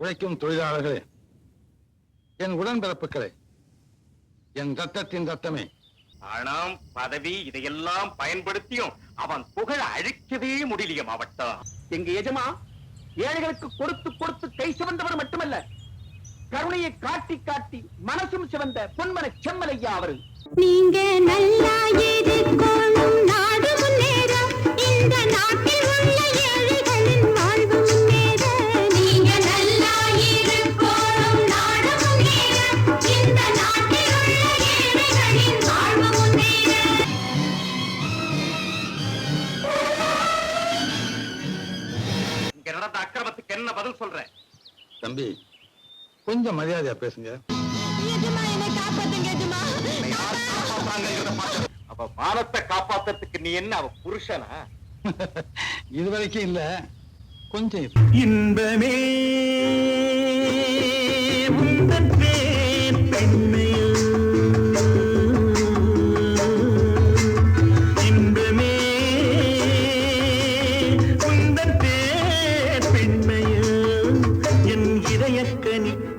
உழைக்கும் தொழிலாளர்களே என் உடன்பிறப்புகளே என் ரத்தத்தின் ரத்தமே. பணம் பதவி இதையெல்லாம் பயன்படுத்தியும் அவன் புகழ அழிக்கவே முடியலைய மாவட்டம் எங்க எஜமா ஏழைகளுக்கு கொடுத்து கொடுத்து கை சிவந்தவர் மட்டுமல்ல கருணையை காட்டி காட்டி மனசும் சிவந்த பொன்மன செம்மலையா அவர்கள் நீங்க நல்லா இருக்கணும். நாடு முன்னேற இந்த நாட்டில் உள்ள ஏழைகளின் வாழ்வு முன்னேற நீங்க நல்லா இருக்கணும். நாடு முன்னேற இந்த நாட்டில் உள்ள ஏழைகளின் வாழ்வு முன்னேற இங்க நடந்த அக்கிரமத்துக்கு என்ன பதில் சொல்ற? தம்பி கொஞ்சம் மரியாதையா பேசுங்க. மானத்தை காப்பாத்துறதுக்கு நீ என்ன அவ புருஷனா? இது வரைக்கும் இல்ல. கொஞ்சம். இன்பமே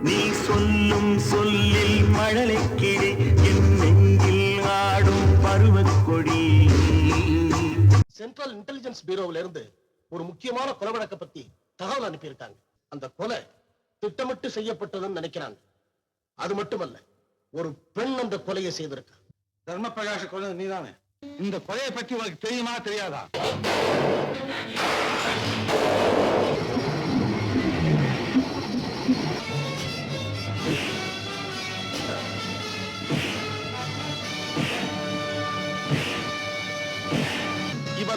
நீ சொல்லும் சொல்லில் மழலை சென்ட்ரல் இன்டெலிஜென்ஸ் பியூரோவில இருந்து ஒரு முக்கியமான கொலை வழக்க பத்தி தகவல் அனுப்பியிருக்காங்க. அந்த கொலை திட்டமிட்டு செய்யப்பட்டதுன்னு நினைக்கிறாங்க. அது மட்டுமல்ல ஒரு பெண் அந்த கொலையை செய்திருக்கா. தர்ம பிரகாஷ் கொலை நீதானே? இந்த கொலையை பத்தி உனக்கு தெரியுமா தெரியாதா?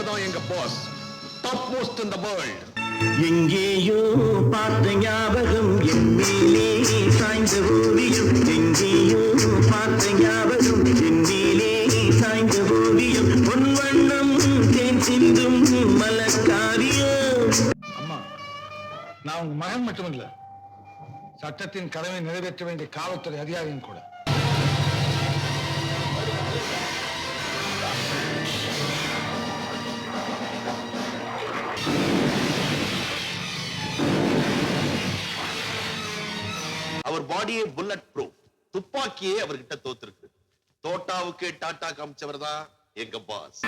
இவர்தான் எங்க boss top most in the world எங்கேயோ பார்த்த ஞாபகம் என் மேலே சாய்ந்த ஓவியம் எங்கேயோ பார்த்த ஞாபகம் என் மேலே சாய்ந்த ஓவியம் பொன் வண்ணம் தேன் சிந்தும் மலக்காவியம் அம்மா நான் உங்க மகன் மட்டுமில்ல. சட்டத்தின் கடமை நிறைவேற்ற வேண்டிய காவல்துறை அதிகாரியும் கூட. பாடியே புல்லட் ப்ரூஃப் துப்பாக்கியே அவர்கிட்ட தோத்துருக்கு. தோட்டாவுக்கு டாட்டா காமிச்சவர் தான் எங்க பாஸ்